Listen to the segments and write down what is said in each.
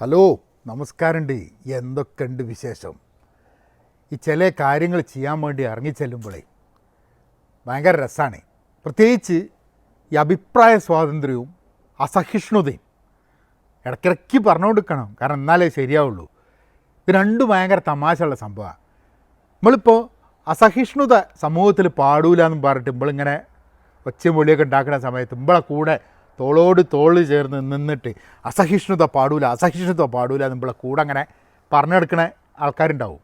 Hello നമസ്കാരമുണ്ട്. എന്തൊക്കെയുണ്ട് വിശേഷം? ഈ ചില കാര്യങ്ങൾ ചെയ്യാൻ വേണ്ടി ഇറങ്ങിച്ചെല്ലുമ്പോഴേ ഭയങ്കര രസമാണ്. പ്രത്യേകിച്ച് ഈ അഭിപ്രായ സ്വാതന്ത്ര്യവും അസഹിഷ്ണുതയും ഇടയ്ക്കിടയ്ക്ക് പറഞ്ഞുകൊടുക്കണം. കാരണം എന്നാലേ ശരിയാവുള്ളൂ. ഇത് രണ്ടും ഭയങ്കര തമാശയുള്ള സംഭവമാണ്. നമ്മളിപ്പോൾ അസഹിഷ്ണുത സമൂഹത്തിൽ പാടൂല എന്നും പറഞ്ഞിട്ട് നമ്മളിങ്ങനെ ഒച്ചയും പൊളിയൊക്കെ ഉണ്ടാക്കുന്ന സമയത്ത് നമ്മളെ കൂടെ തോളോട് തോൾ ചേർന്ന് നിന്നിട്ട് അസഹിഷ്ണുത പാടൂല അസഹിഷ്ണുത പാടൂല നമ്മളെ കൂടെ അങ്ങനെ പറഞ്ഞെടുക്കണ ആൾക്കാരുണ്ടാവും.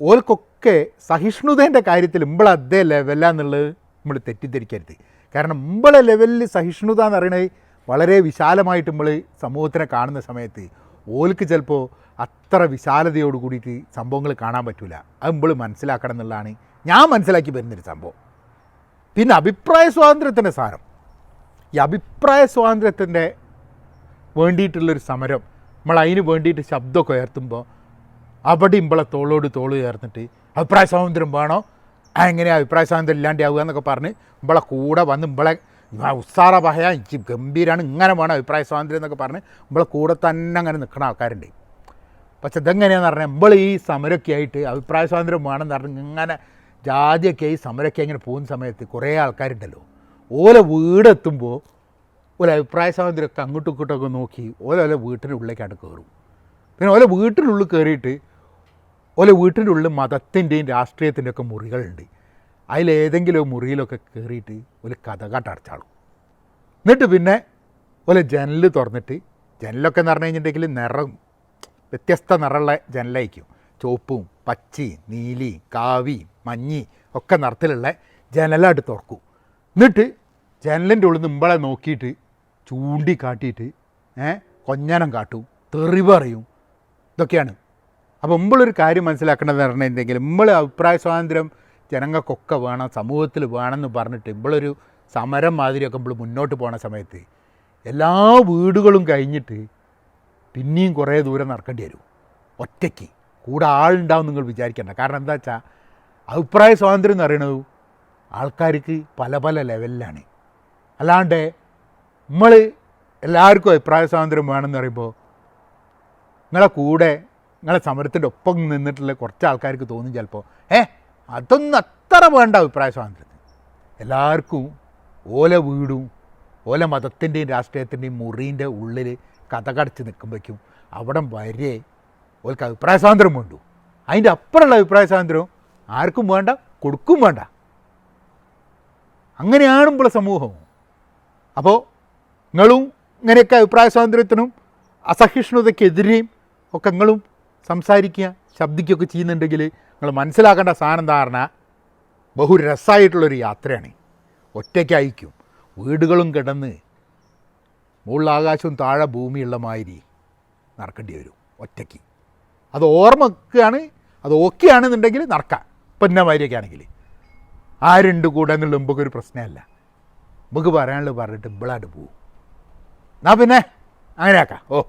ഓൽക്കൊക്കെ സഹിഷ്ണുതേന്റെ കാര്യത്തിൽ ഇമ്പളെ അതേ ലെവലാന്നുള്ളത് നമ്മൾ തെറ്റിദ്ധരിക്കരുത്. കാരണം ഇമ്പളെ ലെവലിൽ സഹിഷ്ണുത എന്ന് പറയുന്നത് വളരെ വിശാലമായിട്ട് നമ്മൾ സമൂഹത്തിനെ കാണുന്ന സമയത്ത് ഓൽക്ക് ചിലപ്പോൾ അത്ര വിശാലതയോട് കൂടിയിട്ട് സംഭവങ്ങൾ കാണാൻ പറ്റില്ല അത് ഇമ്പൾ മനസ്സിലാക്കണം എന്നുള്ളതാണ് ഞാൻ മനസ്സിലാക്കി വരുന്നൊരു സംഭവം. പിന്നെ അഭിപ്രായ സ്വാതന്ത്ര്യത്തിന്റെ സാരം. ഈ അഭിപ്രായ സ്വാതന്ത്ര്യത്തിന്റെ വേണ്ടിയിട്ടുള്ളൊരു സമരം നമ്മൾ അതിന് വേണ്ടിയിട്ട് ശബ്ദമൊക്കെ ഉയർത്തുമ്പോൾ അവിടെ ഇമ്പളെ തോളോട് തോൾ ചേർന്നിട്ട് അഭിപ്രായ സ്വാതന്ത്ര്യം വേണോ? ആ എങ്ങനെയാ അഭിപ്രായ സ്വാതന്ത്ര്യം ഇല്ലാണ്ടാവുക എന്നൊക്കെ പറഞ്ഞ് ഇമ്പളെ കൂടെ വന്ന് ഇമ്പളെ ഉസ്സാറ പഹയ ഇച്ചി ഗംഭീരാണ് ഇങ്ങനെ വേണം അഭിപ്രായ സ്വാതന്ത്ര്യം എന്നൊക്കെ പറഞ്ഞ് ഇമ്പളെ കൂടെ തന്നെ അങ്ങനെ നിൽക്കുന്ന ആൾക്കാരുണ്ട്. പക്ഷെ ഇതെങ്ങനെയാന്ന് പറഞ്ഞാൽ ഇമ്പൾ ഈ സമരമൊക്കെ ആയിട്ട് അഭിപ്രായ സ്വാതന്ത്ര്യം വേണമെന്ന് പറഞ്ഞ് ഇങ്ങനെ ജാതിയൊക്കെ ഈ സമരമൊക്കെ ഇങ്ങനെ പോകുന്ന സമയത്ത് കുറേ ആൾക്കാരുണ്ടല്ലോ. ഓല വീടെത്തുമ്പോൾ ഒരു അഭിപ്രായ സ്വാതന്ത്ര്യമൊക്കെ അങ്ങോട്ടും ഇങ്ങോട്ടൊക്കെ നോക്കി ഓല ഓല വീട്ടിന്റെ ഉള്ളിലേക്കാണ് കയറും. പിന്നെ ഓല വീട്ടിനുള്ളിൽ കയറിയിട്ട് ഓല വീട്ടിന്റെ ഉള്ളിൽ മതത്തിന്റെയും രാഷ്ട്രീയത്തിന്റെ ഒക്കെ മുറികളുണ്ട്. അതിലേതെങ്കിലും മുറിയിലൊക്കെ കയറിയിട്ട് ഒരു കഥകാട്ടടച്ചാളും എന്നിട്ട് പിന്നെ ഓല ജനൽ തുറന്നിട്ട് ജനലൊക്കെ എന്ന് പറഞ്ഞു കഴിഞ്ഞിട്ടുണ്ടെങ്കിൽ നിറം വ്യത്യസ്ത നിറമുള്ള ജനലായിരിക്കും. ചുവപ്പും പച്ചയും നീലി കാവി മഞ്ഞി ഒക്കെ നിറത്തിലുള്ള ജനലായിട്ട് തുറക്കും. എന്നിട്ട് ജനലിന്റെ ഉള്ളിൽ നിന്ന് ഇമ്പളെ നോക്കിയിട്ട് ചൂണ്ടിക്കാട്ടിയിട്ട് ഏഹ് കൊഞ്ഞനം കാട്ടും തെറി പറയും. ഇതൊക്കെയാണ്. അപ്പോൾ ഇമ്പളൊരു കാര്യം മനസ്സിലാക്കേണ്ടത് പറഞ്ഞിട്ടുണ്ടെങ്കിൽ ഇമ്പൾ അഭിപ്രായ സ്വാതന്ത്ര്യം ജനങ്ങൾക്കൊക്കെ വേണം സമൂഹത്തിൽ വേണമെന്ന് പറഞ്ഞിട്ട് ഇമ്പളൊരു സമരം മാതിരിയൊക്കെ നമ്മൾ മുന്നോട്ട് പോണ സമയത്ത് എല്ലാ വീടുകളും കഴിഞ്ഞിട്ട് പിന്നെയും കുറേ ദൂരം നടക്കേണ്ടി വരും. ഒറ്റയ്ക്ക്. കൂടെ ആളുണ്ടാവും നിങ്ങൾ വിചാരിക്കേണ്ട. കാരണം എന്താ വെച്ചാൽ അഭിപ്രായ സ്വാതന്ത്ര്യം എന്ന് പറയുന്നത് ആൾക്കാർക്ക് പല പല ലെവലിലാണ് അല്ലാണ്ട് നമ്മൾ എല്ലാവർക്കും അഭിപ്രായ സ്വാതന്ത്ര്യം വേണമെന്ന് പറയുമ്പോൾ നിങ്ങളെ കൂടെ നിങ്ങളെ സമരത്തിന്റെ ഒപ്പം നിന്നിട്ടുള്ള കുറച്ച് ആൾക്കാർക്ക് തോന്നും ചിലപ്പോൾ ഏ അതൊന്നും അത്ര വേണ്ട അഭിപ്രായ സ്വാതന്ത്ര്യത്തിന്. എല്ലാവർക്കും ഓല വീടും ഓല മതത്തിന്റെയും രാഷ്ട്രീയത്തിന്റെയും മുറീന്റെ ഉള്ളിൽ കഥകടച്ച് നിൽക്കുമ്പോഴേക്കും അവിടെ വരെ ഓൽക്ക് അഭിപ്രായ സ്വാതന്ത്ര്യം വേണ്ടു. അതിന്റെ അപ്പുറമുള്ള അഭിപ്രായ സ്വാതന്ത്ര്യം ആർക്കും വേണ്ട കൊടുക്കും വേണ്ട. അങ്ങനെയാണ് ഇപ്പോൾ സമൂഹം. അപ്പോൾ നിങ്ങളും ഇങ്ങനെയൊക്കെ അഭിപ്രായ സ്വാതന്ത്ര്യത്തിനും അസഹിഷ്ണുതയ്ക്കെതിരെയും ഒക്കെ നിങ്ങളും സംസാരിക്കുക ശബ്ദിക്കുകയൊക്കെ ചെയ്യുന്നുണ്ടെങ്കിൽ നിങ്ങൾ മനസ്സിലാക്കേണ്ട സാധനം ധാരണ ബഹു രസമായിട്ടുള്ളൊരു യാത്രയാണ്. ഒറ്റയ്ക്കായിരിക്കും വീടുകളും കിടന്ന് മുകളിൽ ആകാശവും താഴെ ഭൂമിയുള്ള മാതിരി നടക്കേണ്ടി വരും ഒറ്റയ്ക്ക്. അത് ഓർമ്മക്കാണ് അത് ഓക്കെ ആണെന്നുണ്ടെങ്കിൽ നടക്കാം. ഇപ്പം എന്നെ മാതിരിയൊക്കെ ആണെങ്കിൽ ആരുണ്ട് കൂടെ എന്നുള്ള മുമ്പൊക്കെ ഒരു പ്രശ്നമല്ല. നമുക്ക് പറയാനുള്ളത് പറഞ്ഞിട്ട് ഇമ്പളായിട്ട് പോവും. എന്നാൽ പിന്നെ അങ്ങനെയാക്കാം. ഓ.